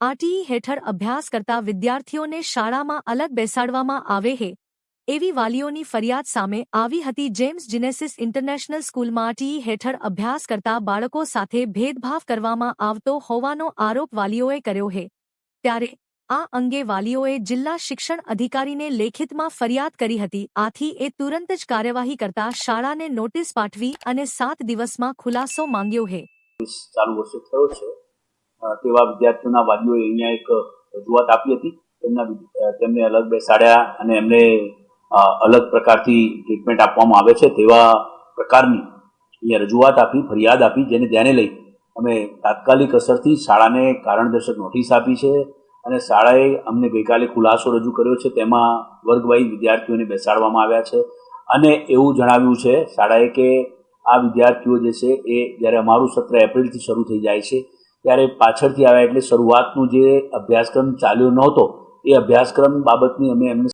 RTE હેઠળ અભ્યાસ કરતા વિદ્યાર્થીઓને શાળામાં અલગ બેસાડવામાં આવે હે, એવી વાલીઓની ફરિયાદ સામે આવી હતી જેમ્સ જીનેસિસ ઇન્ટરનેશનલ સ્કૂલમાં આરટીઈ હેઠળ અભ્યાસ કરતા બાળકો સાથે ભેદભાવ કરવામાં આવતો હોવાનો આરોપ વાલીઓએ કર્યો હે. ત્યારે આ અંગે વાલીઓએ જિલ્લા શિક્ષણ અધિકારીને લેખિતમાં ફરિયાદ કરી હતી, આથી એ તુરંત જ કાર્યવાહી કરતા શાળાને નોટિસ પાઠવી અને સાત દિવસમાં ખુલાસો માંગ્યો હે. ચાલુ વર્ષે થયો છે. તેવા વિદ્યાર્થીઓના વાલીઓએ અહીંયા એક રજૂઆત આપી હતી. તેમના તેમને અલગ બેસાડ્યા અને એમને અલગ પ્રકારથી ટ્રીટમેન્ટ આપવામાં આવે છે તેવા પ્રકારની અહીંયા રજૂઆત આપી, ફરિયાદ આપી, જેને ધ્યાને લઈ અમે તાત્કાલિક અસરથી શાળાને કારણદર્શક નોટિસ આપી છે અને શાળાએ અમને ગઈકાલે ખુલાસો રજૂ કર્યો છે. તેમાં વર્ગવાહી વિદ્યાર્થીઓને બેસાડવામાં આવ્યા છે. અને એવું જણાવ્યું છે શાળાએ કે આ વિદ્યાર્થીઓ જે છે એ જ્યારે અમારું સત્ર એપ્રિલથી શરૂ થઈ જાય છે ત્યારે પાછળથી આવ્યા એટલે શરૂઆતનું જે અભ્યાસક્રમ ચાલ્યો નહોતો એ અભ્યાસક્રમ બાબતની અમે એમને